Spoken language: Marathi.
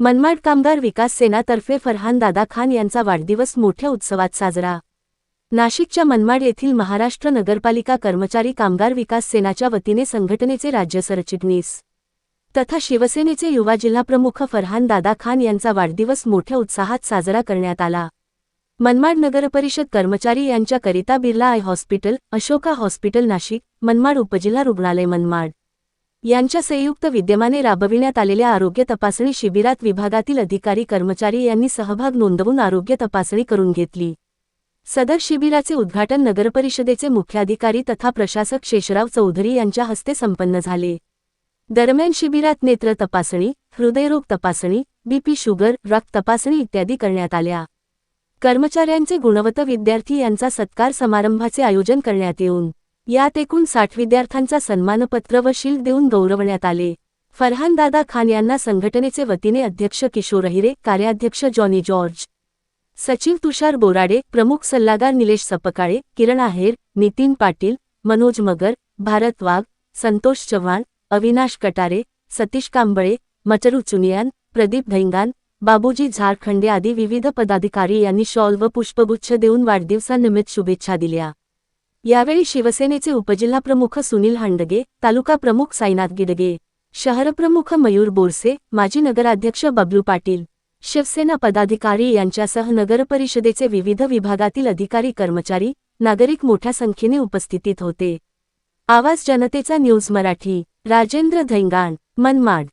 मनमाड कामगार विकास सेनातर्फे फरहान दादा खान यांचा वाढदिवस मोठ्या उत्सवात साजरा. नाशिकच्या मनमाड येथील महाराष्ट्र नगरपालिका कर्मचारी कामगार विकास सेनाच्या वतीने संघटनेचे राज्य सरचिटणीस. तथा शिवसेनेचे युवा जिल्हाप्रमुख फरहान दादा खान यांचा वाढदिवस मोठ्या उत्साहात साजरा करण्यात आला. मनमाड नगरपरिषद कर्मचारी यांच्याकरिता Birla eye hospital Ashoka hospital Nashik Manmad उपजिल्हा रुग्णालय मनमाड. यांच्या संयुक्त विद्यमाने राबविण्यात आलेल्या आरोग्य तपासणी शिबिरात विभागातील अधिकारी कर्मचारी यांनी सहभाग नोंदवून आरोग्य तपासणी करून घेतली. सदर शिबिराचे उद्घाटन नगरपरिषदेचे मुख्याधिकारी तथा प्रशासक शेषराव चौधरी यांच्या हस्ते संपन्न झाले. दरम्यान शिबिरात नेत्र तपासणी हृदयरोग तपासणी बीपी शुगर रक्त तपासणी इत्यादी करण्यात आल्या. कर्मचाऱ्यांचे गुणवत विद्यार्थी यांचा सत्कार समारंभाचे आयोजन करण्यात येऊन यात एकूण साठ विद्यार्थ्यांचा सन्मानपत्र व शील्ड देऊन गौरवण्यात आले. फरहान दादा खान यांना संघटनेचे वतीने अध्यक्ष किशोर अहिरे कार्याध्यक्ष जॉनी जॉर्ज सचिव तुषार बोराडे प्रमुख सल्लागार निलेश सपकाळे किरण आहेर नितीन पाटील मनोज मगर भारत वाघ संतोष चव्हाण अविनाश कटारे सतीश कांबळे मचरू चुनियान प्रदीप धैंगान बाबूजी झारखंडे आदी विविध पदाधिकारी यांनी शॉल व पुष्पगुच्छ देऊन वाढदिवसानिमित्त शुभेच्छा दिल्या. यावेळी शिवसेनेचे उपजिल्हाप्रमुख सुनील हांडगे तालुका प्रमुख साईनाथ गिडगे शहरप्रमुख मयूर बोरसे माजी नगराध्यक्ष बबलू पाटील शिवसेना पदाधिकारी यांच्यासह नगरपरिषदेचे विविध विभागातील अधिकारी कर्मचारी नागरिक मोठ्या संख्येने उपस्थितीत होते. आवाज जनतेचा न्यूज मराठी राजेंद्र धैंगाण मनमाड.